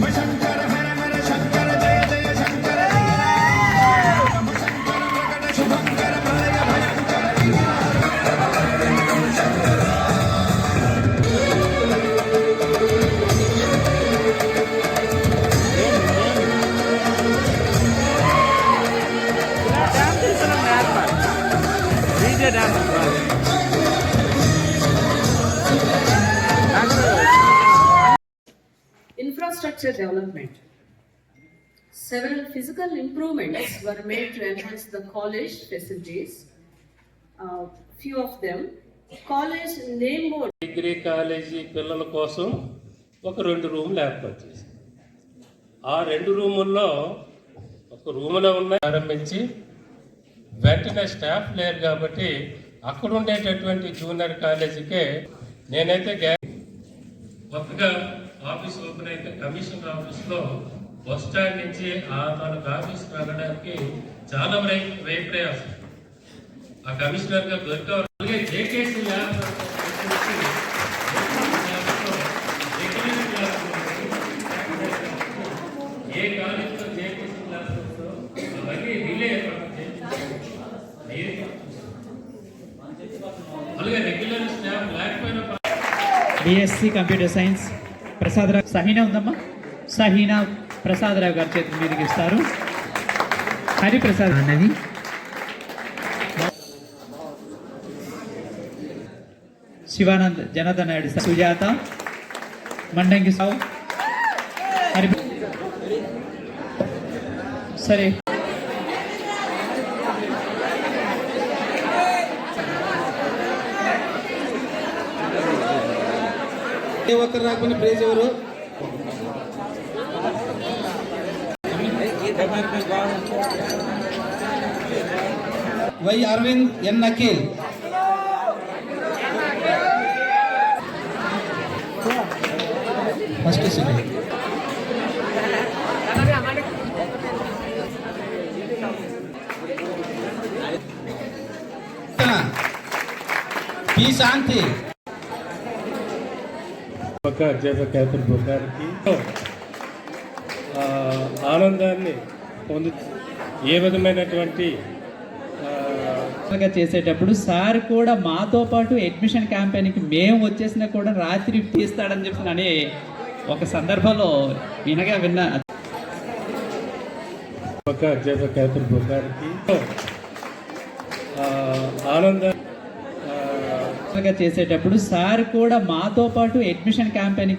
Спасибо. Infrastructure development. Several physical improvements were made to enhance the college facilities. Uh, few of them. College name board degree college పిల్లల కోసం ఒక రెండు రూములు ఏర్పాటు చేశాం ఆ రెండు రూముల్లో ఒక రూములో ఉన్నాయి ప్రారంభించి వెంటనే స్టాఫ్ లేరు కాబట్టి అక్కడ ఉండేటటువంటి జూనియర్ కాలేజీకే నేనైతే గ్యా కొత్తగా ఆఫీస్ ఓపెన్ అయితే కమిషనర్ ఆఫీస్లో బస్ స్టాండ్ నుంచి ఆ తనకు ఆఫీస్ వెళ్ళడానికి చాలా వ్యయ వ్యయ ప్రయాసం ఆ కమిషనర్ గారు దొరికారు. అలాగే జేకేసీ ఏ కాలేజీలో జేకేసీ క్లాస్ అవన్నీ రిలే అలాగే రెగ్యులర్ స్టాఫ్ లేకపోయినా BSc computer science Prasadarao Saheena ఉందమ్మా? సహీనా ప్రసాదరావు గారి చేతుల మీదకి ఇస్తారు. హరిప్రసాద్ అన్నది. శివానంద్ జనార్దన్ నాయుడు సుజాత మండంగి సావు. హరి సరే. ఏ ఒక్కరు రాకపోయినా ప్రైజ్ ఎవరు? Y Aravind N Akhil. First second P Shanti. ఒక అధ్యాపకేతర గారికి ఆ, ఆనందాన్ని పొందు ఏ విధమైనటువంటి చేసేటప్పుడు సార్ కూడా మాతో పాటు అడ్మిషన్ క్యాంపెయిన్కి మేము వచ్చేసినా కూడా రాత్రి తీస్తాడని చెప్పి అని ఒక సందర్భంలో వినగా విన్నా ఒక అధ్యాపకేతర గారికి ఆ, ఆనంద ఆ, గా చేసేటప్పుడు సార్ కూడా మాతో పాటు అడ్మిషన్ క్యాంపెయిన్